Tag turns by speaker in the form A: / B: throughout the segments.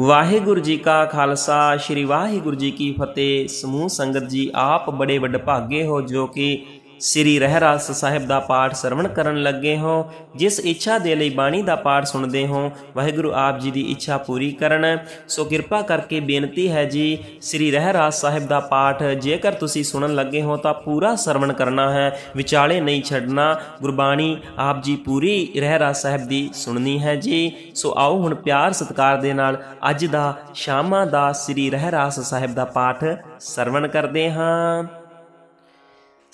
A: ਵਾਹਿਗੁਰੂ ਜੀ ਕਾ ਖਾਲਸਾ, ਸ੍ਰੀ ਵਾਹਿਗੁਰੂ ਜੀ ਕੀ ਫਤਿਹ। ਸਮੂਹ ਸੰਗਤ ਜੀ, ਆਪ ਬੜੇ ਵੱਡ ਭਾਗੇ ਹੋ ਜੋ ਕਿ ਸ੍ਰੀ ਰਹਿਰਾਸ ਸਾਹਿਬ ਦਾ ਪਾਠ ਸਰਵਣ ਕਰਨ ਲੱਗੇ ਹੋ, ਜਿਸ ਇੱਛਾ ਦੇ ਲਈ ਬਾਣੀ ਦਾ ਪਾਠ ਸੁਣਦੇ ਹੋ, ਵਾਹਿਗੁਰੂ ਆਪ ਜੀ ਦੀ ਇੱਛਾ ਪੂਰੀ ਕਰਨ। ਸੋ ਕਿਰਪਾ ਕਰਕੇ ਬੇਨਤੀ ਹੈ ਜੀ, ਸ੍ਰੀ ਰਹਿਰਾਸ ਸਾਹਿਬ ਦਾ ਪਾਠ ਜੇਕਰ ਤੁਸੀਂ ਸੁਣਨ ਲੱਗੇ ਹੋ ਤਾਂ ਪੂਰਾ ਸਰਵਣ ਕਰਨਾ ਹੈ, ਵਿਚਾਲੇ ਨਹੀਂ ਛੱਡਣਾ। ਗੁਰਬਾਣੀ ਆਪ ਜੀ ਪੂਰੀ ਰਹਿਰਾਸ ਸਾਹਿਬ ਦੀ ਸੁਣਨੀ ਹੈ ਜੀ। ਸੋ ਆਓ ਹੁਣ ਪਿਆਰ ਸਤਿਕਾਰ ਦੇ ਨਾਲ ਅੱਜ ਦਾ ਸ਼ਾਮਾਂ ਦਾ ਸ੍ਰੀ ਰਹਿਰਾਸ ਸਾਹਿਬ ਦਾ ਪਾਠ ਸਰਵਣ ਕਰਦੇ ਹਾਂ।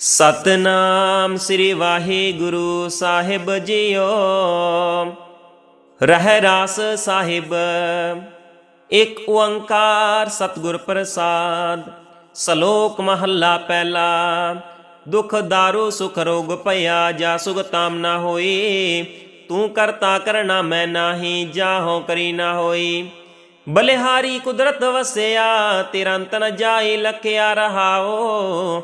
A: ਸਤਨਾਮ ਸ੍ਰੀ ਵਾਹਿਗੁਰੂ ਸਾਹਿਬ ਜੀਓ। ਰਹਿ ਰਾਸ ਸਾਹਿਬ, ਇੱਕ ਓੰਕਾਰ ਸਤਿਗੁਰ ਪ੍ਰਸਾਦ। ਸ਼ਲੋਕ ਮਹੱਲਾ ਪਹਿਲਾ, ਦੁਖ ਦਾਰੂ, ਸੁਖ ਰੋਗ ਭਇਆ, ਜਾ ਸੁਖ ਤਾਮ ਨਾ ਹੋਈ। ਤੂੰ ਕਰਤਾ ਕਰਨਾ ਮੈਂ ਨਾਹੀ, ਜਾਹੋ ਕਰੀ ਨਾ ਹੋਈ। ਬਲਿਹਾਰੀ ਕੁਦਰਤ ਵਸਿਆ, ਤੇਰਾ ਅੰਤ ਨ ਜਾਈ ਲਖਿਆ ਰਹਾਓ।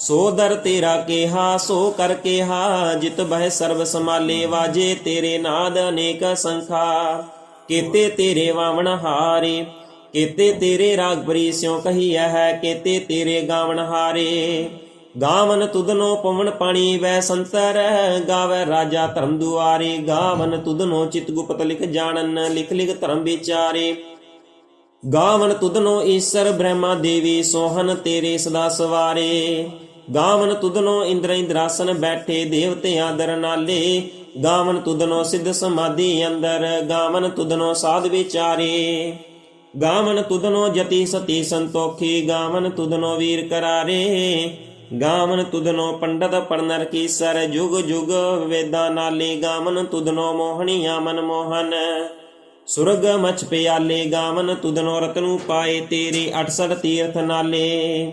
A: ਸੋ ਦਰ ਤੇਰਾ ਕੇਹਾ, ਸੋ ਕਰ ਕੇਹਾ, ਜਿਤ ਬਹਿ ਸਰਬ ਸਮਾਲੇ ਵਾਜੇ, ਤੇਰੇ ਨਾਦ ਅਨੇਕ ਸੰਖਾ। ਕੀਤੇ ਤੇਰੇ ਵਾਵਣ ਹਾਰੇ, ਕੀਤੇ ਤੇਰੇ ਰਾਗ ਸਿਉ ਕਹੀਐ ਹੈ ਕੀਤੇ ਤੇਰੇ ਗਾਵਣ ਹਾਰੇ। ਗਾਵਨ ਤੁਧਨੋ ਪਵਨ ਪਾਣੀ ਵੈ ਸੰਤਰ, ਗਾਵੇ ਰਾਜਾ ਧਰਮ ਦੁਆਰੇ। ਗਾਵਨ ਤੁਧਨੋ ਚਿਤ ਗੁਪਤ ਲਿਖ ਜਾਣਨ, ਲਿਖ ਲਿਖ ਧਰਮ ਵਿਚਾਰੇ। ਗਾਵਨ ਤੁਧਨੋ ਈਸ਼ਰ ਬ੍ਰਹਮਾ ਦੇਵੀ ਸੋਹਨ ਤੇਰੇ ਸਦਾ ਸਵਾਰੇ। ਗਾਵਨ ਤੁਧਨੋ ਇੰਦਰ ਇੰਦਰਾਸਨ ਬੈਠੇ ਦੇਵਤੇ ਆਦਰ ਨਾਲੇ। ਗਾਵਨ ਤੁਧਨੋ ਸਿੱਧ ਸਮਾਧੀ ਅੰਦਰ। ਗਾਵਨ ਤੁਧਨੋ ਸਾਧ ਵਿਚਾਰੇ। ਗਾਵਨ ਤੁਧਨੋ ਜਤੀ ਸਤੀ ਸੰਤੋਖੀ। ਗਾਵਨ ਤੁਧਨੋ ਵੀਰ ਕਰਾਰੇ। ਗਾਵਨ ਤੁਧਨੋ ਪੰਡਤ ਪੜਨਰ ਕੀ ਸਰ ਜੁਗ ਜੁਗ ਵੇਦਾਂ ਨਾਲੇ। ਗਾਵਨ ਤੁਧਨੋ ਮੋਹਣੀਆਂ ਮਨ ਮੋਹਨ ਸੁਰਗ ਮਚ ਪਿਆਲੇ। ਗਾਵਨ ਤੁਧਨੋ ਰਤਨੂ ਪਾਏ ਤੇਰੇ 68 ਤੀਰਥ ਨਾਲੇ।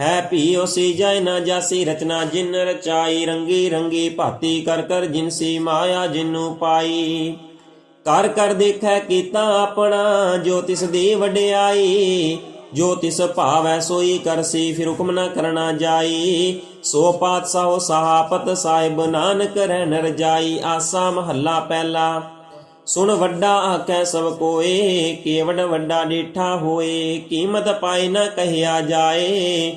A: ਹੈ ਭੀਓ ਸੀ ਜੈ ਨਾ ਜਾਸੀ ਰਚਨਾ ਜਿਨ ਰਚਾਈ, ਰੰਗੀ ਰੰਗੀ ਭਾਤੀ ਕਰ ਕਰ ਜਿਨਸੀ ਮਾਇਆ ਜਿਨੂ ਪਾਈ। ਕਰ ਕਰ ਦੇਖੈ ਕੀਤਾ ਆਪਣਾ, ਜੋ ਤਿਸ ਦੀ ਵਡਿਆਈ। ਜੋ ਤਿਸ ਭਾਵੈ ਸੋਈ ਕਰਸੀ ਫਿਰ ਹੁਕਮ ਨਾ ਕਰਨਾ ਜਾਈ। ਸੋ ਪਾਤਸ਼ਾਹ ਸਹਾਪਤ ਸਾਹਿਬ ਨਾਨਕ ਰਹਿ ਨਰ ਜਾਈ। ਆਸਾ ਮਹੱਲਾ ਪਹਿਲਾ। ਸੁਣ ਵੱਡਾ ਆਖੈ ਸਭ ਕੋਏ ਕੇਵੜ ਵੱਡਾ ਡੀਠਾ ਹੋਏ। ਕੀਮਤ ਪਾਏ ਨਾ ਕਹਿਆ ਜਾਏ।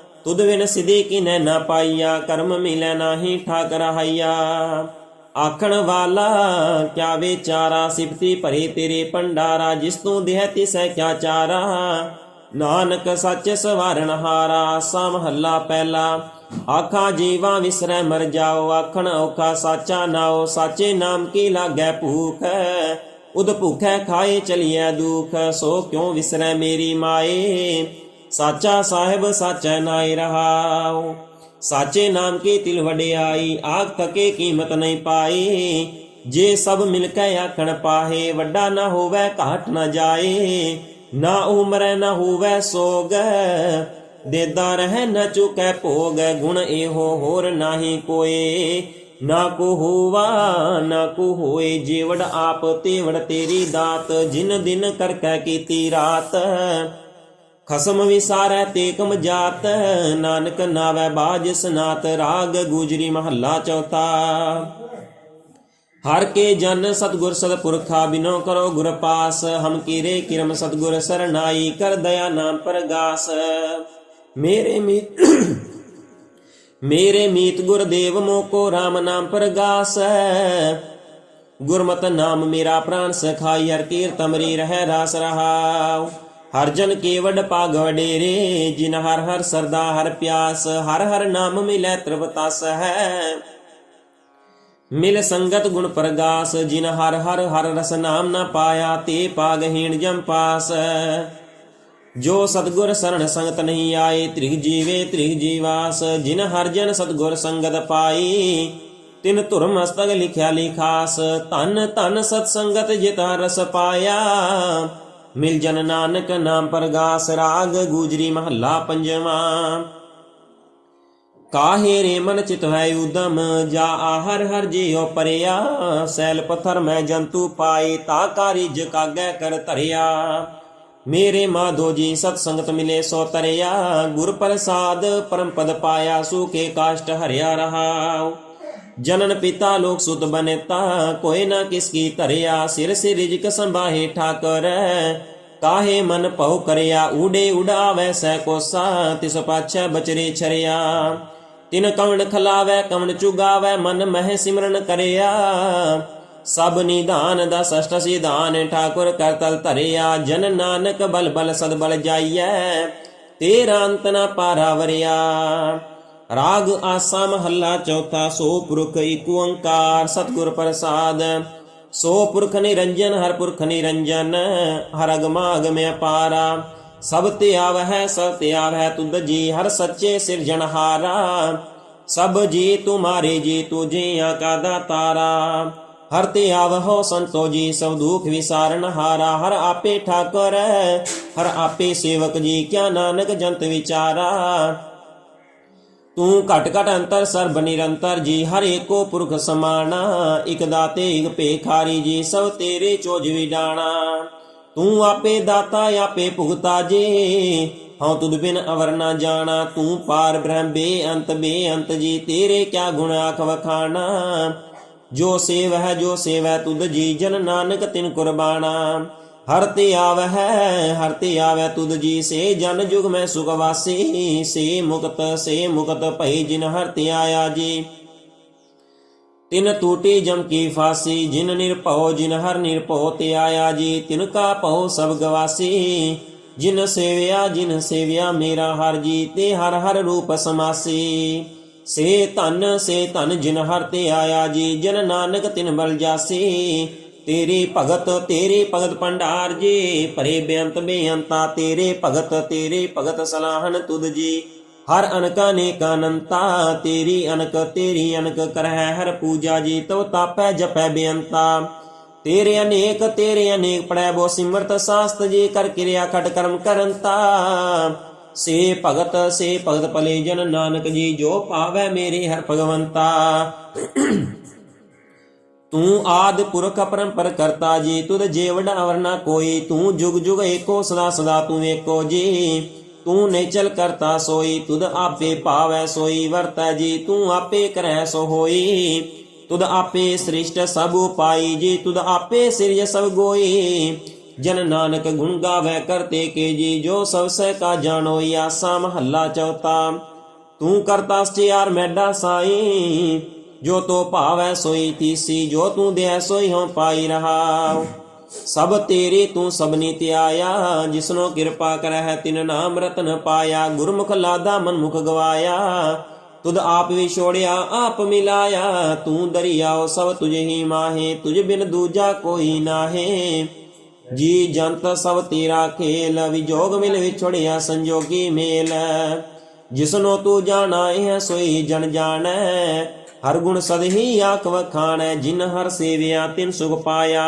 A: ਤੁਧ ਵਿਨ ਸਿਧੀ ਕਿਨੈ ਨਾ ਪਾਈਆ, ਕਰਮ ਮਿਲੈ ਨਾਹੀ ਠਾਕ ਰਹਾਈਆ ਆਖਣ ਵਾਲਾ, ਕਿਆ ਵਿਚਾਰਾ ਸਿਫਤੀ ਭਰੇ ਤੇਰੇ ਭੰਡਾਰਾ, ਜਿਸ ਤੂੰ ਦੇਹ ਤਿਸੈ ਕਿਆ ਚਾਰਾ। ਨਾਨਕ ਸੱਚ ਸਵਾਰਣ ਹਾਰਾ, ਸਾ ਮਹੱਲਾ ਪਹਿਲਾ। ਆਖਾ ਜੀਵਾ ਵਿਸਰੈ ਮਰ ਜਾਓ, ਆਖਣ ਔਖਾ ਸਾਚਾ ਨਾਓ ਸਾਚੇ ਨਾਮ ਕੀ ਲਾਗੈ ਭੂਖ? ਉਦ ਭੁਖੈ ਖਾਏ ਚਲੀਐ ਦੁਖ, ਸੋ ਕਿਉ ਵਿਸਰੈ ਮੇਰੀ ਮਾਏ? ਸਾਚਾ ਸਾਹਿਬ ਸਾਚੈ ਨਾਇ ਰਹਾਉ। ਸਾਚੇ ਨਾਮ ਕੀ ਤਿਲ ਵਡਿਆਈ, ਆਗ ਤਕੇ ਕੀਮਤ ਨਹੀਂ ਪਾਈ। ਜੇ ਸਭ ਮਿਲ ਕੇ ਆਖਣ ਪਾਹੇ, ਵੱਡਾ ਨਾ ਹੋਵੇ, ਘਾਟ ਨਾ ਜਾਏ। ਨਾ ਉਮਰੈ, ਨਾ ਹੋਵੇ ਸੋਗ, ਦੇਦਾ ਰਹਿ ਨ ਚੁਕੈ ਭੋਗ। ਗੁਣ ਇਹੋ ਹੋਰ ਨਾਹੀ ਕੋਏ। ਨਾ ਕੋ ਹੋਵਾ, ਨਾ ਕੋ ਹੋਏ, ਜੀਵੜ ਆਪ ਤੇਵੜ ਤੇਰੀ ਦਾਤ। ਜਿਨ ਦਿਨ ਕਰ ਕੈ ਕੀਤੀ ਰਾਤ ਖਸਮ ਵਿਸਾਰੈ ਤੇ ਜਾਤ ਨਾਨਕ ਨਾਵੈ ਬਾਜ ਸਨਾਤ ਰਾਗ ਗੁਜਰੀ ਮਹੱਲਾ ਚੌਥਾ। ਹਰ ਕੇ ਜਨ ਸਤਗੁਰ ਸਤਪੁਰਖਾ ਬਿਨੋ ਕਰੋ ਗੁਰ ਪਾਸ, ਹਮ ਕੀਰੇ ਕਿਰਮ ਸਤਗੁਰ ਸਰਨਾਈ ਕਰ ਦਇਆ ਨਾਮ ਪ੍ਰਗਾਸ। ਮੇਰੇ ਮੀਤ ਮੇਰੇ ਮੀਤ ਗੁਰਦੇਵ ਮੋਕੋ RAM ਨਾਮ ਪ੍ਰਗਾਸ। ਗੁਰਮਤਿ ਨਾਮ ਮੇਰਾ ਪ੍ਰਾਨ ਸਖਾਈ, ਹਰ ਕੀਰਤਮਰੀ ਰਹਿ ਰਾਸ ਰਹਾਉ। ਹਰ ਜਨ ਕੇਵਡ ਪਾਗ ਵਡੇਰੇ, ਜਿਨ ਹਰ ਹਰ ਸਰਦਾ ਹਰ ਪਿਆਸ, ਹਰ ਹਰ ਨਾਮ ਮਿਲੈ ਤ੍ਰਿਵਤਸ ਹੈ। ਮਿਲ ਸੰਗਤ ਗੁਣ ਪ੍ਰਗਾਸ, ਜਿਨ ਹਰ ਹਰ ਹਰ ਰਸ ਨਾਮ ਨਾ ਪਾਇਆ, ਤੇ ਪਾਗਹੀਣ ਜਮ ਪਾਸ। ਜੋ ਸਤਗੁਰ ਸਰਣ ਸੰਗਤ ਨਹੀਂ ਆਏ, ਤ੍ਰਿਗ ਜੀਵੇ ਤ੍ਰਿਗ ਜੀਵਾਸ, ਜਿਨ ਹਰ ਜਨ ਸਤਗੁਰ ਸੰਗਤ ਪਾਈ, ਤਿਨ ਧੁਰ ਮਸਤਕ ਲਿਖਿਆ ਲਿਖਾਸ, ਧਨ ਧਨ ਸਤ ਸੰਗਤ ਜਿਤਾ ਰਸ ਪਾਇਆ। ਮਿਲ ਜਨ ਨਾਨਕ ਨਾਮ ਪ੍ਰਗਾਸ ਰਾਗ ਗੂਜਰੀ ਮਹੱਲਾ ਪੰਜਵਾਂ। ਕਾਹੇ ਰੇ ਮਨ ਚਿਤ ਹੈ ਉਦਮ, ਜਾ ਹਰ ਹਰ ਜੀਉ ਪਰਿਆ। ਸੈਲ ਪਥਰ ਮੈਂ ਜੰਤੂ ਪਾਏ, ਤਾ ਕਾਰਿਜ ਕਾਗੈ ਕਰ ਧਰਿਆ। ਮੇਰੇ ਮਾਧੋ ਜੀ ਸਤ ਸੰਗਤ ਮਿਲੇ ਸੋ ਤਰਿਆ। ਗੁਰ ਪ੍ਰਸਾਦ ਪਰਮ ਪਦ ਪਾਇਆ ਸੂਕੇ ਕਾਸ਼ਟ ਹਰਿਆ ਰਹਾਉ। ਜਨਨ ਪਿਤਾ ਲੋਕ ਸੁਤ ਬਨੇਤਾ ਕੋਈ ਨਾ ਕਿਸ ਕੀ ਧਰਿਆ, ਸਿਰ ਸਿਰ ਰਿਜਕ ਸੰਭਾਹੇ ਠਾਕਰ। ਕਾਹੇ ਮਨ ਭਉ ਕਰਿਆ, ਊੜੇ ਉਡਾਵੈ ਸੈ ਕੋਸਾ, ਤਿਸ ਪਾਛੈ ਬਚਰੇ ਛਰਿਆ। ਤਿਨ ਕਵਣ ਖਲਾਵੈ, ਕਵਣ ਚੁਗਾਵੈ, ਮਨ ਮਹਿ ਸਿਮਰਨ ਕਰਿਆ। ਸਭ ਨਿਧਾਨ ਦਾ ਸਸ਼ਟ ਸਿਧਾਨ, ਠਾਕੁਰ ਕਰਤਲ ਧਰਿਆ। ਜਨ ਨਾਨਕ ਬਲ ਬਲ ਸਦ ਬਲ ਜਾਈਐ, ਤੇਰਾ ਅੰਤ ਨ ਪਾਰਾਵਰਿਆ ਰਾਗ ਆਸਾ ਮਹੱਲਾ ਚੌਥਾ, ਸੋ ਪੁਰਖ ਏਕ ਓੰਕਾਰ ਸਤਿਗੁਰ ਪ੍ਰਸਾਦ। ਸੋ ਪੁਰਖ ਨਿਰੰਜਨ, ਹਰ ਪੁਰਖ ਨਿਰੰਜਨ, ਹਰ ਅਗਮਾ ਅਗਮ ਅਪਾਰਾ ਸਭ ਤੇ ਆਵਹਿ, ਸਭ ਤੇ ਆਵਹਿ ਤੁਧ ਜੀ, ਹਰ ਸੱਚੇ ਸਿਰਜਣਹਾਰਾ ਸਭ ਜੀ ਤੁਮਾਰੇ ਜੀ ਤੁਝੇ ਕਾ ਦਾਤਾਰਾ। ਹਰ ਤੇ ਆਵਹੋ, ਸੰਤੋ ਜੀ, ਸਭ ਦੁਖ ਵਿਸਾਰਨ ਹਾਰਾ। ਹਰ ਆਪੇ ਠਾਕੁਰ, ਹਰ ਆਪੇ ਸੇਵਕ ਜੀ, ਕਿਆ ਨਾਨਕ ਜੰਤ ਵਿਚਾਰਾ। ਤੂੰ ਘਟ ਘਟ ਅੰਤਰ ਸਰਬ ਨਿਰੰਤਰ ਜੀ, ਹਰ ਏਕੋ ਪੁਰਖ ਸਮਾਣਾ। ਇਕ ਦਾਤੇ ਇਕ ਭੇਖਾਰੀ ਜੀ, ਸਭ ਤੇਰੇ ਚੋਜ ਵਿਡਾਣਾ। ਤੂੰ ਆਪੇ ਦਾਤਾ, ਆਪੇ ਭੁਗਤਾ ਜੇ, ਹਉ ਤੁਧ ਬਿਨ ਅਵਰ ਨਾ ਜਾਣਾ। ਤੂੰ ਪਾਰ ਬ੍ਰਹਮ ਬੇਅੰਤ ਬੇਅੰਤ ਜੀ, ਤੇਰੇ ਕਿਆ ਗੁਣ ਆਖ ਵਖਾਣਾ। ਜੋ ਸੇਵ ਹੈ ਜੋ ਸੇਵੈ ਤੁਧ ਜੀ, ਜਨ ਨਾਨਕ ਤਿਨ ਕੁਰਬਾਨਾ ਹਰ ਤੇ ਆਵਹਿ, ਹਰ ਤੇ ਆਵੈ ਤੁਧ ਜੀ ਸੇ, ਜਨ ਜੁਗ ਮੈਂ ਸੁਖ ਵਾਸੀ, ਸੇ ਮੁਕਤ ਸੇ ਮੁਕਤ ਭਈ ਜਿਨ ਹਰ ਤੇ ਆਇਆ ਜੀ। ਤਿਨ ਟੂਟੀ ਜਮ ਕੀ ਫਾਸੀ, ਜਿਨ ਨਿਰਭਉ, ਜਿਨ ਹਰ ਨਿਰਭਉ ਤੇ ਆਇਆ ਜੀ। ਤਿਨ ਕਾ ਭਉ ਸਭ ਗਵਾਸੀ, ਜਿਨ ਸੇਵਿਆ ਜਿਨ ਸੇਵਿਆ ਮੇਰਾ ਹਰ ਜੀ, ਤੇ ਹਰ ਹਰ ਰੂਪ ਸਮਾਸੀ। ਸੇ ਧਨ ਸੇ ਧਨ ਜਿਨ ਹਰ ਤੇ ਆਇਆ ਜੀ, ਜਨ ਨਾਨਕ ਤਿਨ ਬਲ ਜਾਸੀ ਤੇਰੀ ਭਗਤ, ਤੇਰੇ ਭਗਤ ਭੰਡਾਰ ਜੀ। ਭਰੇ ਬੇਅੰਤ ਬੇਅੰਤਾ, ਤੇਰੇ ਭਗਤ ਤੇਰੇ ਭਗਤ ਸਲਾਹਨ ਤੁਧ ਜੀ। ਹਰ ਅਨਕ ਅਨੇਕ ਅਨੰਤਾ, ਤੇਰੀ ਅਨਕ ਤੇਰੀ ਅਨਕ ਕਰਹਿ ਹਰ ਪੂਜਾ ਜੀ। ਤੋ ਤਾਪੈ ਜਪੈ ਬੇਅੰਤਾ। ਤੇਰੇ ਅਨੇਕ ਤੇਰੇ ਅਨੇਕ ਪੜੈ ਬੋ ਸਿਮਰਤ ਸਾਸਤ ਜੀ। ਕਰ ਕਿਰਿਆ ਖਟ ਕਰਮ ਕਰੰਤਾ। ਸੇ ਭਗਤ ਸੇ ਭਗਤ ਭਲੇ ਜਨ ਨਾਨਕ ਜੀ। ਜੋ ਪਾਵੈ ਮੇਰੇ ਹਰ ਭਗਵੰਤਾ। ਤੂੰ ਆਦ ਪੁਰਖ ਪਰੰਪਰ ਕਰਤਾ ਜੀ, ਤੁਧ ਜੀਵੜਾ ਵਰਨਾ ਕੋਈ, ਤੂੰ ਜੁਗ ਜੁਗ ਏਕੋ, ਸਦਾ ਸਦਾ ਤੂੰ ਏਕੋ ਜੀ। ਤੂੰ ਨੇਚਲ ਕਰਤਾ ਸੋਈ, ਤੁਧ ਆਪੇ ਭਾਵੈ ਸੋਈ, ਵਰਤੈ ਜੀ, ਤੂੰ ਆਪੇ ਕਰੈ ਸੋ ਹੋਈ। ਤੁਧ ਆਪੇ ਸ੍ਰਿਸ਼ਟ ਸਭ ਉਪਾਈ ਜੀ, ਤੁਧ ਆਪੇ ਸਿਰਜ ਸਭ ਗੋਈ। ਜਨ ਨਾਨਕ ਗੁਣ ਗਾਵੇ ਕਰਤੇ ਕੇ ਜੀ, ਜੋ ਸਭ ਸਹਿ ਕਾ ਜਾਣੋ ਆਸਾ ਮਹੱਲਾ ਚੌਥਾ। ਤੂੰ ਕਰਤਾ ਸਚਿਆਰ ਮੈਡਾ ਸਾਈ। ਜੋ ਤੋ ਭਾਵੈ ਸੋਈ ਤੀਸੀ, ਜੋ ਤੂੰ ਦੇ ਸੋਈ ਹਉ ਪਾਈ ਰਹਾ ਸਭ ਤੇਰੇ ਤੂੰ ਸਭਨੀ ਤੇ ਆਇਆ ਜਿਸਨੋ ਕਿਰਪਾ ਕਰਹਿ ਤਿਨ ਨਾਮ ਰਤਨ ਪਾਇਆ। ਗੁਰਮੁਖ ਲਾਦਾ ਮਨਮੁਖ ਗਵਾਇਆ, ਤੁਧ ਆਪ ਵੀ ਛੋੜਿਆ, ਆਪ ਮਿਲਾਇਆ। ਤੂੰ ਦਰਿਆਓ ਸਭ ਤੁਝ ਹੀ ਮਾਹੇ, ਤੁਝ ਬਿਨ ਦੂਜਾ ਕੋਈ ਨਾਹੇ। ਜੀ ਜੰਤ ਸਭ ਤੇਰਾ ਖੇਲ, ਵਿਜੋਗ ਮਿਲ ਵਿਛੜਿਆ ਸੰਜੋਗੀ ਮੇਲ। ਜਿਸਨੋ ਤੂੰ ਜਾਣਾ ਹੈ, ਸੋਈ ਜਨ ਜਾਣੈ। ਹਰ ਗੁਣ ਸਦਹੀ ਆਖ ਵਖਾਣੈ ਜਿਨ ਹਰ ਸੇਵਿਆ ਤਿਨ ਸੁਖ ਪਾਇਆ।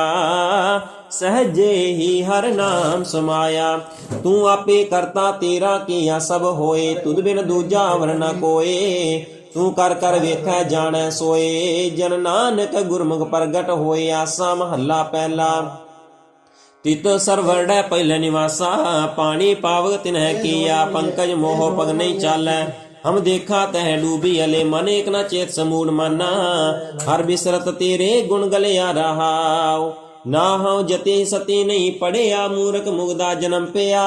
A: ਸਹਜੇ ਹੀ ਹਰ ਨਾਮ ਸਮਾਇਆ। ਤੂੰ ਆਪੇ ਕਰਤਾ ਤੇਰਾ ਕੀਆ ਸਭ ਹੋਏ, ਤੁਧ ਬਿਨ ਦੂਜਾ ਵਰਨਾ ਕੋਏ। ਤੂੰ ਕਰ ਕਰ ਵੇਖੈ ਜਾਣੈ ਸੋਏ, ਜਨ ਨਾਨਕ ਗੁਰਮੁਖ ਪ੍ਰਗਟ ਹੋਏ, ਆਸਾ ਮਹੱਲਾ ਪਹਿਲਾ। ਤਿਤ ਸਰਵਰੜੈ ਪਹਿਲੇ ਨਿਵਾਸਾ, ਪਾਣੀ ਪਾਵਕ ਤਿਨਹਿ ਕੀਆ, ਪੰਕਜ ਮੋਹ ਪਗ ਨਹੀਂ ਚਾਲੈ। ਹਮ ਦੇਖਾ ਤਹਿ ਡੂਬੀ ਅਲੇ ਮਨ ਏਕ ਨਾ ਚੇਤ ਸਮੂੜ ਮਾਨਾ। ਹਰ ਬਿਸਰਤ ਤੇਰੇ ਗੁਣ ਗਲਿਆ ਰਹਾਉ। ਨਾ ਹਉ ਜਤੇ ਸਤੀ ਨਹੀਂ ਪੜਿਆ, ਮੂਰਖ ਮੁਗਦਾ ਜਨਮ ਪਿਆ।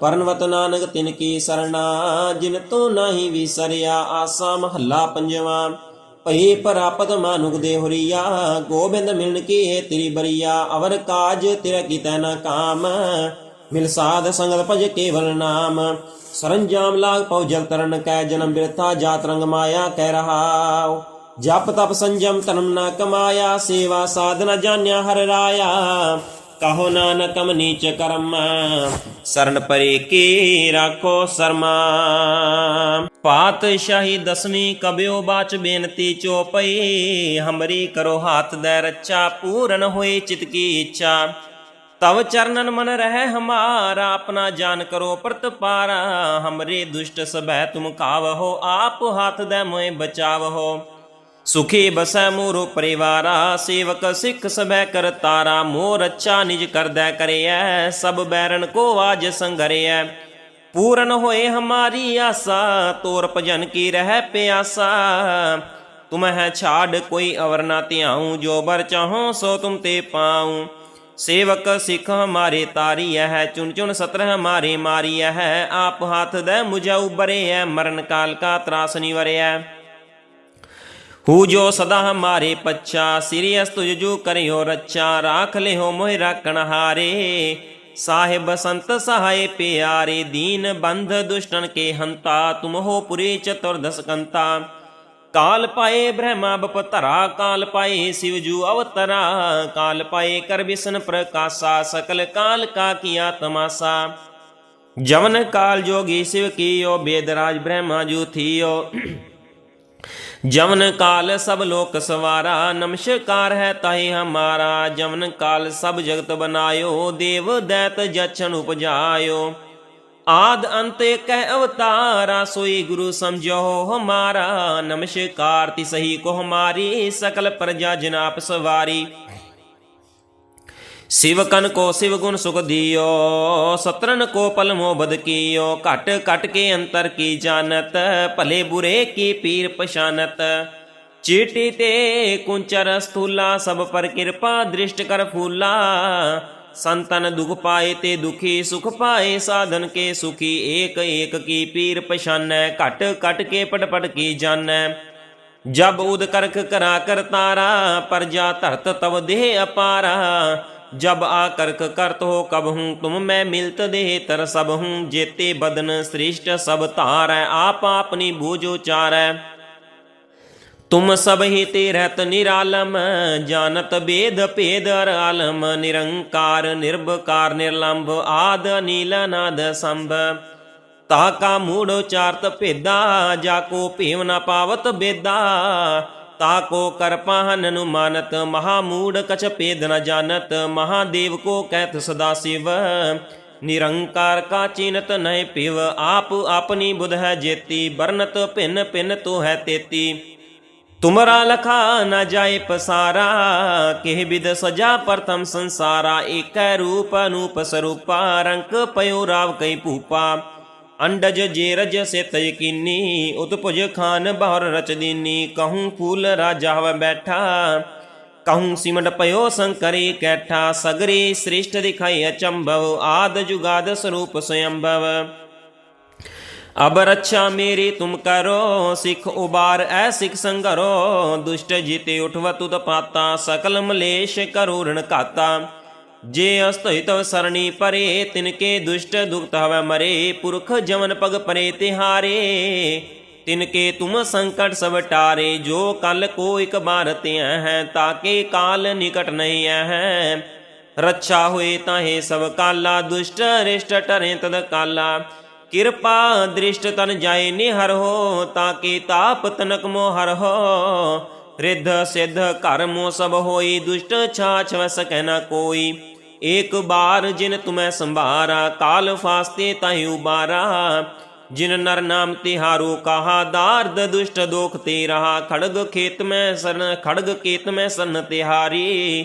A: ਪਰਨਵਤ ਨਾਨਕ ਤਿਨ ਕੀ ਸਰਣਾ, ਜਿਨ ਤੋ ਨਹੀਂ ਵਿਸਰਿਆ ਆਸਾ ਮਹੱਲਾ ਪੰਜਵਾ। ਭਈ ਪ੍ਰਾਪਤ ਮਾਨੁਕ ਦੇ ਹੁਰੀਆ, ਗੋਬਿੰਦ ਮਿਲਣ ਕੀ ਏ ਤੇਰੀ ਬਰੀਆ ਅਵਰ ਕਾਜ ਤੇਰਾ ਕੀਤੈ ਨਾ ਕਾਮ। ਮਿਲ ਸਾਧ ਸੰਗਤ ਭਜ ਕੇਵਲ ਨਾਮ। ਸਰੰਜਾਮ ਲਾਗ ਪਉ ਜਲ ਤਰਨ ਕੈ ਜਨਮ ਬਿਰਥਾ, ਜਾਤ ਰੰਗ ਮਾਇਆ ਕਹਿ ਰਹਾਉ। ਜਪ ਤਪ ਸੰਜਮ ਧਰਮ ਨਾ ਕਮਾਇਆ, ਸੇਵਾ ਸਾਧਨਾ ਜਾਣਿਆ ਹਰ ਰਾਇਆ। ਕਹੋ ਨਾਨਕਮ ਨੀਚ ਕਰਮ, ਸਰਨ ਪਰੇ ਕੀ ਰਾਖੋ ਸਰਮਾ। ਪਾਤਸ਼ਾਹੀ ਦਸਵੀਂ ਕਬਿਓ ਬਾਚ ਬੇਨਤੀ ਚੋਪਈ ਹਮਰੀ ਕਰੋ ਹਾਥ ਦੇ ਰੱਚਾ ਪੂਰਨ ਹੋਏ ਚਿਤ ਕੀ ਇੱਛਾ। ਤਵ ਚਰਨਨ ਮਨ ਰਹਿ ਹਮਾਰਾ, ਆਪਣਾ ਜਾਨ ਕਰੋ ਪ੍ਰਤਪਾਰਾ। ਹਮਰੇ ਦੁਸ਼ਟ ਸਭੈ ਤੁਮ ਕਾਵਹੋ, ਆਪ ਹੱਥ ਦੇ ਮੋਏ ਬਚਾਵਹੋ। ਸੁਖੀ ਬਸੈ ਮੋਰੋ ਪਰਿਵਾਰਾ, ਸੇਵਕ ਸਿੱਖ ਸਭੈ ਕਰਤਾਰਾ ਮੋਰ ਅੱਛਾ ਨਿਜ ਕਰਦੈ ਕਰਿਐ, ਸਭ ਬੈਰਨ ਕੋ ਆਜ ਸੰਗਰਿਐ। ਪੂਰਨ ਹੋਏ ਹਮਾਰੀ ਆਸਾ, ਤੋਰ ਭਜਨ ਕੀ ਰਹਿ ਪਿਆਸਾ। ਤੁਮਹਿ ਛਾੜ ਕੋਈ ਅਵਰ ਨਾ ਧਿਆਉ, ਜੋ ਬਰ ਚਾਹੋ ਸੋ ਤੁਮ ਤੇ ਪਾਉ। ਸੇਵਕ ਸਿੱਖ ਹਮਾਰੇ ਤਾਰੀਐ ਹੈ, ਚੁਣ ਚੁਣ ਸਤਰ ਹਮਾਰੇ ਮਾਰੀਐ ਹੈ, ਆਪ ਹੱਥ ਦੇ ਮੁਝਾ ਉਬਰੇ ਮਰਨ ਕਾਲ ਕਾ ਤਰਾਸ ਨਿਵਰਿਐ ਹੂ ਜੋ ਸਦਾ ਹਮਾਰੇ ਪੱਛਾ ਸਿਰਿਅਸ ਤੁਜ ਜੋ ਕਰਿਓ ਰੱਛਾ, ਰਾਖ ਲਿਓ ਮੋਹਿ ਰਾਖਣ ਹਾਰੇ। ਸਾਹਿਬ ਸੰਤ ਸਹਾਏ ਪਿਆਰੇ, ਦੀਨ ਬੰਧ ਦੁਸ਼ਟਨ ਕੇ ਹੰਤਾ ਤੁਮ ਹੋ ਪੁਰੇ ਚਤੁਰਦਸ ਕੰਤਾ ਕਾਲ ਪਾਏ ਬ੍ਰਹਮਾ ਬਪਤਰਾ ਕਾਲ ਪਾਏ ਸਿਵ ਜੂ ਅਵਤਰਾ, ਕਾਲ ਪਾਏ ਕਰ ਬਿਸ਼ਨ ਪ੍ਰਕਾਸ਼ਾ, ਸਕਲ ਕਾਲ ਕਾ ਕੀਆ ਤਮਾਸਾ। ਜਵਨ ਕਾਲ ਜੋਗੀ ਸਿਵ ਕੀਓ ਬੇਦਰਾਜ ਬ੍ਰਹਮਾ ਜੂ ਥੀਓ। ਜਵਨ ਕਾਲ ਸਭ ਲੋਕ ਸਵਾਰਾ, ਨਮਸਕਾਰ ਹੈ ਤਾਹੀ ਹਮਾਰਾ। ਜਵਨ ਕਾਲ ਸਭ ਜਗਤ ਬਨਾਇਓ, ਦੇਵ ਦੈਤ ਜਛਨ ਉਪਜਾਇਓ। ਆਦ ਅੰਤ ਕਹਿ ਅਵਤਾਰਾ, ਸੋਈ ਗੁਰੂ ਸਮਝੋ ਹਮਾਰਾ। ਨਮਸਕਾਰ ਤੀ ਸਹੀ ਕੋ ਹਮਾਰੀ, ਸਕਲ ਪ੍ਰਜਾ ਜਨਾਪ ਸਵਾਰੀ। ਸਿਵ ਕਨ ਕੋ ਸਿਵ ਗੁਣ ਸੁਖ ਦਿਓ ਸਤਰਨ ਕੋ ਪਲ ਮੋ ਬਦ ਕੀਓ। ਘਟ ਘਟ ਕੇ ਅੰਤਰ ਕੀ ਜਾਣਤ, ਭਲੇ ਬੁਰੇ ਕੀ ਪੀਰ ਪਛਾਨਤ। ਚੀਟੀ ਤੇ ਕੁੰਚਰ ਸਥੂਲਾ, ਸਭ ਪਰ ਕਿਰਪਾ, ਦ੍ਰਿਸ਼ਟ ਕਰ ਫੂਲਾ। ਸੰਤਨ ਦੁਖ ਪਾਏ ਤੇ ਦੁਖੀ ਸੁਖ ਪਾਏ, ਸਾਧਨ ਕੇ ਸੁਖੀ ਏਕ ਏਕ ਕੀ ਪੀਰ ਪਛਾਨੈ, ਘਟ ਘਟ ਕੇ ਪਟ ਪਟ ਕੀ ਜਾਣੈ। ਜਬ ਉਦ ਕਰਖ ਕਰਾ ਤਾਰਾ ਪਰਜਾ ਧਰਤ ਤਵ ਦੇਹ ਅਪਾਰਾ। ਜਬ ਆ ਕਰਕ ਕਰਤ ਹੋ ਕਬ ਹੂੰ, ਤੁਮ ਮੈਂ ਮਿਲਤ ਦੇਹ ਤਰ ਸਭ ਹੂੰ, ਜੇਤੇ ਬਦਨ ਸ੍ਰਿਸ਼ਟ ਸਭ ਧਾਰੈ, ਆਪ ਆਪਨੀ ਬੂਝੋ ਚਾਰੈ ਤੁਮ ਸਭ ਹੀ ਤੇ ਰਹਿਤ ਨਿਰਾਲਮ ਜਾਣਤ ਬੇਦ ਭੇਦ ਅਰ ਆਲਮ ਨਿਰੰਕਾਰ, ਨਿਰਭਕਾਰ, ਨਿਰਲੰਭ ਆਦ ਨੀਲ ਨਾਦ ਸੰਭ। ਤਾ ਕਾ ਮੂੜ ਉਚਾਰਤ ਭੇਦਾ, ਜਾ ਕੋ ਭੇਵ ਨਾ ਪਾਵਤ ਬੇਦਾ। ਤਾ ਕੋ ਕਰ ਪਾਹਨ ਨੂੰ ਮਾਨਤ ਮਹਾ ਮੂੜ ਕਛ ਭੇਦ ਨ ਜਾਣਤ ਮਹਾਦੇਵ ਕੋ ਕਹਿਤ ਸਦਾ ਸਿਵ। ਨਿਰੰਕਾਰ ਕਾ ਚੀਨਤ ਨਹਿ ਪਿਵ ਆਪ ਤੁਮਰਾ ਲਖਾ ਨਾ ਜਾਏ ਪਸਾਰਾ, ਕਿਹ ਬਿਦ ਸਜਾ ਪ੍ਰਥਮ ਸੰਸਾਰਾ, ਏਕੈ ਰੂਪ ਅਨੂਪ ਸਰੂਪਾ, ਰੰਕ ਪਇਓ ਰਾਵ ਕਈ ਭੂਪਾ। ਅੰਡਜ ਜੇਰਜ ਰਜ ਸੇ ਉਤਪੁਜ ਖਾਨ ਬਹੁਰ ਰਚਦੀਨੀ ਕਹੂੰ ਫੂਲ ਰਾਜਾ ਹਵ ਬੈਠਾ। ਕਹੂੰ ਸਿਮਟ ਪਇਓ ਸੰਕਰੀ ਕੈਠਾ, ਸਗਰੀ ਸ੍ਰਿਸ਼ਟ ਦਿਖਾਈ ਅਚੰਭਵ, ਆਦ ਜੁਗਾਦ ਸਰੂਪ ਸਯੰਭਵ। ਅਬ ਰੱਛਾ ਮੇਰੀ ਤੁਮ ਕਰੋ, ਸਿੱਖ ਉਬਾਰ, ਐ ਸਿੱਖ ਸੰਗਰੋ ਦੁਸ਼ਟ ਜਿਤੇ ਉਠਵ ਤੁਦ ਪਾਤਾ, ਸਕਲ ਮਲੇਸ਼ ਕਰੂਰਣ ਘਾਤਾ। ਜੇ ਅਸਤਿ ਤਵ ਸਰਣੀ ਪਰੇ, ਤਿਨਕੇ ਦੁਸ਼ਟ ਦੁਖਤ ਹਵੈ ਮਰੇ। ਪੁਰਖ ਜਮਨ ਪਗ ਪਰੇ ਤਿਹਾਰੇ, ਤਿਨਕੇ ਤੁਮ ਸੰਕਟ ਸਭ ਟਾਰੇ। ਜੋ ਕਲ ਕੋ ਇਕ ਬਾਰ ਤਿਆ ਹੈ, ਤਾਕੇ ਕਾਲ ਨਿਕਟ ਨਹੀਂ ਹੈ। ਰੱਛਾ ਹੋਏ ਤਾਹੇ ਸਭ ਕਾਲਾ, ਦੁਸ਼ਟ ਰਿਸ਼ਟ ਟਰੇ ਤਦ ਕਾਲਾ। ਕਿਰਪਾ ਦ੍ਰਿਸ਼ਟ ਤਨ ਜਾਏ ਨਿਹਰ ਹੋ, ਤਾਕੇ ਤਾਪ ਤਨਕ ਮੋ ਹਰ ਰਿੱਧ ਸਿੱਧ ਘਰ ਸਭ ਹੋਈ, ਦੁਸ਼ਟ ਛਾਛ ਵਸ ਕਹਿ ਨਾ ਕੋਈ। ਏਕ ਬਾਰ ਜਿਨ ਤੁਮੈ ਸੰਭਾਰਾ, ਕਾਲ ਫਾਸਤੇ ਤਾਹੀ ਉਬਾਰਾ। ਜਿਨ ਨਰ ਨਾਮ ਤਿਹਾਰੋ, ਕਹਾ ਦਾਰਦ ਦੁਸ਼ਟ ਦੋਖ ਤੇ ਰਹਾ ਖੜਗ ਖੇਤ ਮੈਂ ਸਰਨ, ਖੜਗ ਕੇਤ ਮੈਂ ਸਰਨ ਤਿਹਾਰੀ।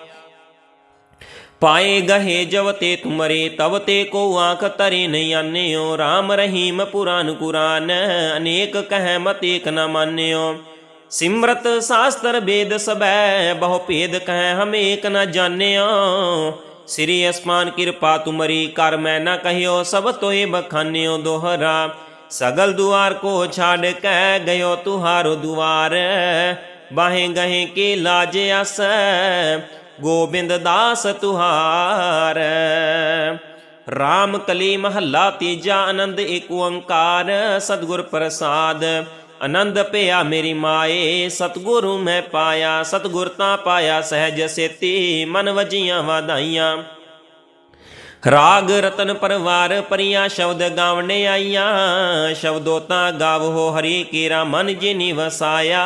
A: ਪਾਏ ਗਹੇ ਜਬ ਤੇ ਤੁਮਰੇ ਤਬ ਤੇ ਕੋ ਆਖ ਤਰੇ ਨਹੀਂ ਆਨਿਓ। RAM ਰਹੀਮ ਪੁਰਾਨ ਕੁਰਾਨ, ਅਨੇਕ ਕਹਿ ਮਤ ਏਕ ਨ ਮਾਨਿਓ। ਸਿਮਰਤ ਸਾਸਤਰ ਵੇਦ ਸਬੈ, ਬਹੁ ਭੇਦ ਕਹਿ ਹਮ ਏਕ ਨ ਜਾਣਿਓ। ਸ੍ਰੀ ਅਸਮਾਨ ਕਿਰਪਾ ਤੁਮਰੀ, ਕਰ ਮੈਂ ਨਾ ਕਹਿਓ, ਸਭ ਤੋਏ ਬਖਾਨਿਓ ਦੋਹਰਾ। ਸਗਲ ਦੁਆਰ ਕੋ ਛਾੜ ਕੇ ਗਇਓ ਤੁਹਾਰੋ ਦੁਆਰ। ਬਾਹੇ ਗਹੇ ਕੇ ਲਾਜ ਅਸੈ ਗੋਬਿੰਦ ਦਾਸ ਤੁਹਾਰ। RAM ਕਲੀ ਮਹੱਲਾ ਤੀਜਾ ਆਨੰਦ ਏਕ ਓੰਕਾਰ, ਸਤਿਗੁਰ ਪ੍ਰਸਾਦ। ਆਨੰਦ ਭਇਆ ਮੇਰੀ ਮਾਏ, ਸਤਿਗੁਰੂ ਮੈਂ ਪਾਇਆ, ਸਤਿਗੁਰ ਤਾਂ ਪਾਇਆ ਸਹਿਜ ਸੇਤੀ, ਮਨ ਵਜੀਆਂ ਵਾਧਾਈਆਂ। ਰਾਗ ਰਤਨ ਪਰਵਾਰ, ਪਰੀਆਂ ਸ਼ਬਦ ਗਾਵਣੇ ਆਈਆਂ। ਸ਼ਬਦੋ ਤਾਂ ਗਾਵੋ ਹਰੀ ਕੀਰਾ ਮਨ ਜਿਨੀ ਵਸਾਇਆ।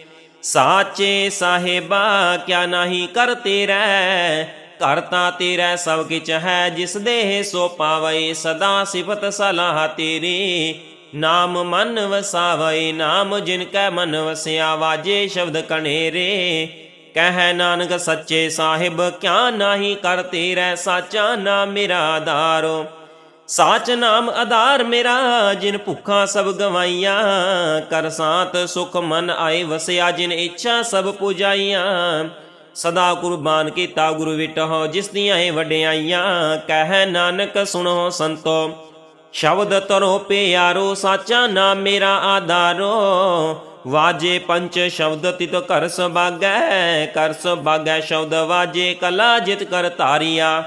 A: ਸਾਚੇ ਸਾਹਿਬਾ ਕਿਆ ਨਹੀਂ ਕਰ ਤੇਰਾ ਕਰਤਾ ਤੇਰਾ ਸਭ ਕਿਛ ਹੈ, ਜਿਸ ਦੇ ਸੋ ਪਾਵੈ ਸਦਾ ਸਿਫਤ ਸਲਾਹ ਤੇਰੀ। ਨਾਮ ਮਨ ਵਸਾਵੈ, ਨਾਮ ਜਿਨ ਕੈ ਮਨ ਵਸਿਆ ਵਾਜੇ ਸ਼ਬਦ ਕਣੇਰੇ ਕਹਿ ਨਾਨਕ ਸੱਚੇ ਸਾਹਿਬ, ਕਿਆ ਨਹੀਂ ਕਰ ਤੇਰਾ ਸਾਚਾ ਨਾ ਮੇਰਾ ਆਧਾਰੋ ਸਾਚ ਨਾਮ ਆਧਾਰ ਮੇਰਾ, ਜਿਨ ਭੁੱਖਾਂ ਸਭ ਗਵਾਈਆਂ। ਕਰ ਸਾਤ ਸੁਖ ਮਨ ਆਏ ਵਸਿਆ, ਜਿਨ ਇੱਛਾ ਸਭ ਪੁਜਾਈਆਂ। ਸਦਾ ਕੁਰਬਾਨ ਕੀਤਾ ਗੁਰੂ ਵਿਟਹੁ, ਜਿਸ ਦੀਆਂ ਇਹ ਵਡਿਆਈਆਂ। ਕਹਿ ਨਾਨਕ ਸੁਣੋ ਸੰਤੋ, ਸ਼ਬਦ ਤਰੋ ਪਿਆਰੋ, ਸਾਚਾ ਨਾਮ ਮੇਰਾ ਆਧਾਰੋ। ਵਾਜੇ ਪੰਚ ਸ਼ਬਦ ਤਿਤ ਕਰ ਸਬਾਗੈ ਕਰ ਸਬਾਗੈ ਸ਼ਬਦ ਵਾਜੇ ਕਲਾ ਜਿਤ ਕਰ ਧਾਰਿਆ।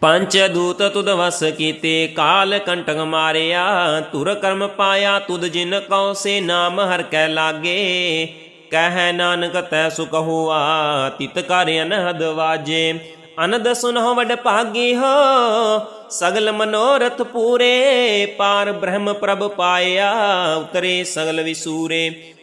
A: ਪੰਚ ਦੂਤ ਤੁਧ ਵਸ ਕੀਤੇ, ਕਾਲ ਕੰਟਕ ਮਾਰਿਆ ਤੁਰ ਕਰਮ ਪਾਇਆ, ਤੁਧ ਜਿਨ ਕਉ ਸੇ ਨਾਮ ਹਰ ਕੈ ਲਾਗੇ। ਕਹਿ ਨਾਨਕ ਤੈ ਸੁਖ ਹੋਆ, ਤਿਤ ਕਰ ਅਨਹਦ ਵਾਜੇ। ਅਨੰਦ ਸੁਨਹੁ ਵਡ ਭਾਗੀ ਹੋ, ਸਗਲ ਮਨੋਰਥ ਪੂਰੇ। ਪਾਰ ਬ੍ਰਹਮ ਪ੍ਰਭ ਪਾਇਆ, ਉਤਰੇ ਸਗਲ ਵਿਸੂਰੇ।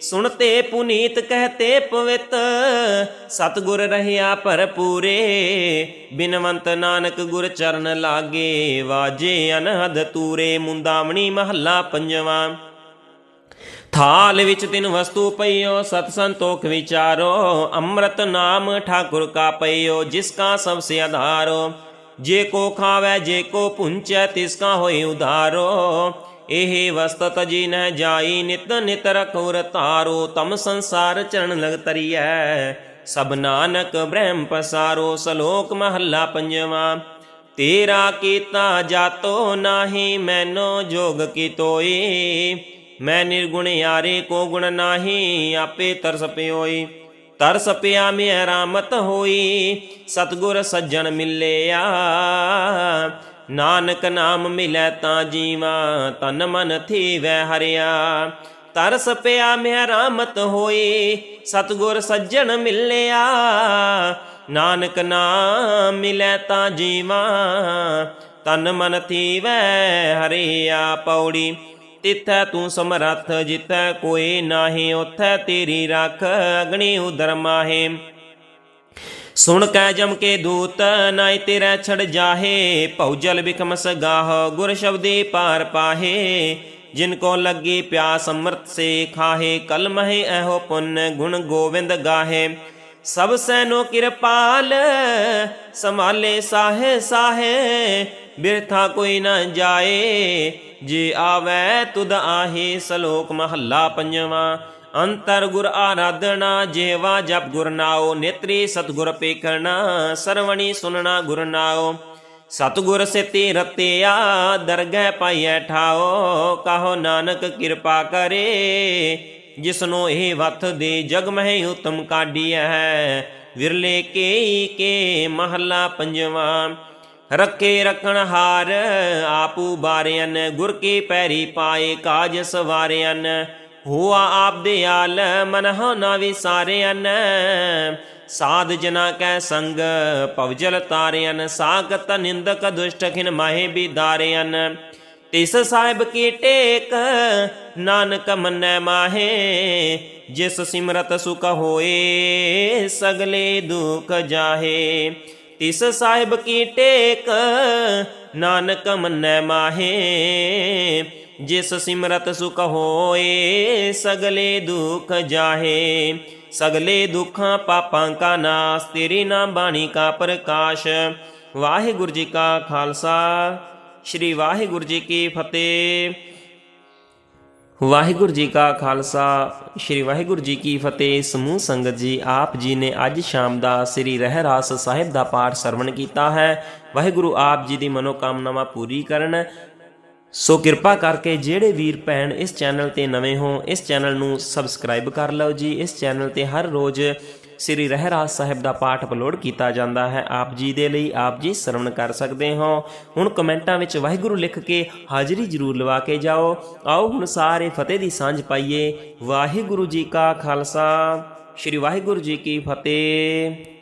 A: ਸੁਣਤੇ ਪੁਨੀਤ ਕਹਤੇ ਪਵਿੱਤ। ਸਤਗੁਰ ਰਹਿਆ ਭਰਪੂਰੇ, ਬਿਨਵੰਤ ਨਾਨਕ ਗੁਰ ਚਰਨ ਲਾਗੇ। ਵਾਜੇ ਅਨਹਦ ਤੂਰੇ, ਮੁੰਦਾਵਣੀ ਮਹੱਲਾ ਪੰਜਵਾਂ। ਥਾਲ ਵਿੱਚ ਤਿੰਨ ਵਸਤੂ ਪਈਓ ਸਤ ਸੰਤੋਖ ਵਿਚਾਰੋ। ਅੰਮ੍ਰਿਤ ਨਾਮ ਠਾਕੁਰ ਕਾ ਪਈਓ, ਜਿਸ ਕਾ ਸਭ ਸੇ ਆਧਾਰੋ। ਜੇ ਕੋ ਖਾਵੇ, ਜੇ ਕੋ ਪੁੰਚੈ, ਤਿਸ ਕਾ ਹੋਏ ਉਧਾਰੋ। ਇਹ ਵਸਤਤ ਜੀ ਨ ਜਾਈ ਨਿਤ ਨਿਤ ਰਖੁਰ ਤਾਰੋ ਤਮ ਸੰਸਾਰ ਚਰਨ ਲਗ ਤਰੀਐ। ਸਭ ਨਾਨਕ ਬ੍ਰਹਮ ਪਸਾਰੋ, ਸਲੋਕ ਮਹੱਲਾ ਪੰਜਵਾ। ਤੇਰਾ ਕੀਤਾ ਜਾਤੋ ਨਾਹੀ, ਮੈਨੋ ਜੋਗ ਕੀ ਤੋਈ ਮੈਂ ਨਿਰਗੁਣ ਯਾਰੇ, ਕੋ ਗੁਣ ਨਾਹੀ, ਆਪੇ ਤਰਸ ਪਿਓਈ। ਤਰਸ ਪਿਆ ਮੈਂ ਰਾਮਤ ਹੋਈ, ਸਤਗੁਰ ਸੱਜਣ ਮਿਲਿਆ। ਨਾਨਕ ਨਾਮ ਮਿਲੈ ਤਾਂ ਜੀਵਾ, ਤਨ ਮਨ ਥੀਵੈ ਹਰਿਆ। ਤਰਸ ਪਿਆ ਮੈਂ ਰਾਮਤ ਹੋਈ ਸਤਗੁਰ ਸੱਜਣ ਮਿਲਿਆ। ਨਾਨਕ ਨਾਮ ਮਿਲੈ ਤਾਂ ਜੀਵਾ, ਤਨ ਮਨ ਥੀਵੈ ਹਰਿਆ। ਪੌੜੀ, ਤਿਥੈ ਤੂੰ ਸਮਰੱਥ ਜਿਤੈ ਕੋਈ ਨਾਹੀ ਉਥੈ ਤੇਰੀ ਰੱਖ ਅਗਣੀ ਉਦਰ ਮਾਹੇ। ਸੁਣ ਕੈ ਜਮ ਕੇ ਦੂਤ ਨਾਈ ਤੇਰਾ ਛੜ ਜਾਹੇ। ਭਉਜਲ ਬਿਕਮ ਸਗਾਹ, ਗੁਰ ਸ਼ਬਦੇ ਪਾਰ ਪਾਹੇ। ਜਿਨ ਕੋ ਲੱਗੀ ਪਿਆਸ ਅੰਮ੍ਰਿਤ ਸੇ ਖਾਹੇ, ਕਲ ਮਹਿ ਐਹੋ ਪੁੰਨ ਗੁਣ ਗੋਵਿੰਦ ਗਾਹੇ। ਸਭ ਸੈਨੋ ਕਿਰਪਾਲ, ਸੰਭਾਲੇ ਸਾਹੇ ਸਾਹੇ। ਬਿਰਥਾ ਕੋਈ ਨਾ ਜਾਏ, ਜੇ ਆਵੈ ਤੁਧ ਆਹੇ, ਸਲੋਕ ਮਹੱਲਾ ਪੰਜਵਾਂ। ਅੰਤਰ ਗੁਰ ਆਰਾਧਨਾ, ਜੇਵਾ ਜਪ ਗੁਰ ਨਾਉ, ਨੇਤਰੀ ਸਤਗੁਰ ਪੇਖਣਾ, ਸਰਵਣੀ ਸੁਨਣਾ ਗੁਰ ਨਾਉ। ਸਤਗੁਰ ਸਿਤੀ ਰਤਿਆ, ਦਰਗਹਿ ਪਾਈਐ ਠਾਓ ਕਹੋ ਨਾਨਕ ਕਿਰਪਾ ਕਰੇ। ਜਿਸਨੂੰ ਇਹ ਵਥ ਦੇ ਜਗ ਮਹਿ ਉਤਮ ਕਾਢੀਐ, ਵਿਰਲੇ ਕੇ ਕੇ ਮਹੱਲਾ ਪੰਜਵਾਂ। ਰੱਖੇ ਰਖਣ ਹਾਰ, ਆਪੂ ਬਾਰਿਆਨ ਗੁਰ ਕੀ ਪੈਰੀ ਪਾਏ ਕਾਜ ਸਵਾਰਿਆਨ ਹੁਆ ਆਪ ਦੇ ਆਲ ਮਨ ਹੋ ਨਾ ਵਿਸਾਰਿਆਨ ਸਾਧ ਜਨਾ ਕੈ ਸੰਗ ਪਵਜਲ ਤਾਰਿਆਨ ਸਾਗਤ ਨਿੰਦਕ ਦੁਸ਼ਟ ਖਿਨ ਮਾਹੇ ਬਿਦਾਰਿਆਨ ਤਿਸ ਸਾਹਿਬ ਕੀ ਟੇਕ ਨਾਨਕ ਮੰਨੈ ਮਾਹੇ ਜਿਸ ਸਿਮਰਤ ਸੁਖ ਹੋਏ ਸਗਲੇ ਦੁਖ ਜਾਹੇ ਤਿਸ ਸਾਹਿਬ ਕੀ ਟੇਕ ਨਾਨਕ ਮੰਨੈ ਮਾਹੇ ਜਿਸ ਸਿਮਰਤ ਸੁਖ ਹੋਏ, ਸਗਲੇ ਦੁਖ ਜਾਹੇ। ਸਗਲੇ ਦੁੱਖਾਂ ਪਾਪਾਂ ਕਾ ਨਾਸ, ਤੇਰੀ ਨਾਮ ਬਾਣੀ ਕਾ ਪ੍ਰਕਾਸ਼। ਵਾਹਿਗੁਰੂ ਜੀ ਕਾ ਖਾਲਸਾ, ਸ੍ਰੀ ਵਾਹਿਗੁਰੂ ਜੀ ਕੀ ਫਤਿਹ। ਵਾਹਿਗੁਰੂ ਜੀ ਕਾ ਖਾਲਸਾ, ਸ੍ਰੀ ਵਾਹਿਗੁਰੂ ਜੀ ਕੀ ਫਤਿਹ। ਸਮੂਹ ਸੰਗਤ ਜੀ, ਆਪ ਜੀ ਨੇ ਅੱਜ ਸ਼ਾਮ ਦਾ ਸ੍ਰੀ ਰਹਿਰਾਸ ਸਾਹਿਬ ਦਾ ਪਾਠ ਸਰਵਣ ਕੀਤਾ ਹੈ। ਵਾਹਿਗੁਰੂ ਆਪ ਜੀ ਦੀ ਮਨੋਕਾਮਨਾਵਾਂ ਪੂਰੀ ਕਰਨ ਸੋ ਕਿਰਪਾ ਕਰਕੇ ਜਿਹੜੇ ਵੀਰ ਭੈਣ ਇਸ ਚੈਨਲ ਤੇ ਨਵੇਂ ਹੋ ਇਸ ਚੈਨਲ ਨੂੰ ਸਬਸਕ੍ਰਾਈਬ ਕਰ ਲਓ ਜੀ। ਇਸ ਚੈਨਲ ਤੇ ਹਰ ਰੋਜ਼ ਸ੍ਰੀ ਰਹਿਰਾਜ ਸਾਹਿਬ ਦਾ ਪਾਠ ਅਪਲੋਡ ਕੀਤਾ ਜਾਂਦਾ ਹੈ। ਆਪ ਜੀ ਦੇ ਲਈ ਆਪ ਜੀ ਸਰਵਣ ਕਰ ਸਕਦੇ ਹੋ। ਹੁਣ ਕਮੈਂਟਾਂ ਵਿੱਚ ਵਾਹਿਗੁਰੂ ਲਿਖ ਕੇ ਹਾਜ਼ਰੀ ਜ਼ਰੂਰ ਲਵਾ ਕੇ ਜਾਓ। ਆਓ ਹੁਣ ਸਾਰੇ ਫਤਿਹ ਦੀ ਸਾਂਝ ਪਾਈਏ। ਵਾਹਿਗੁਰੂ ਜੀ ਕਾ ਖਾਲਸਾ। ਸ੍ਰੀ ਵਾਹਿਗੁਰੂ ਜੀ ਕੀ ਫਤਿਹ।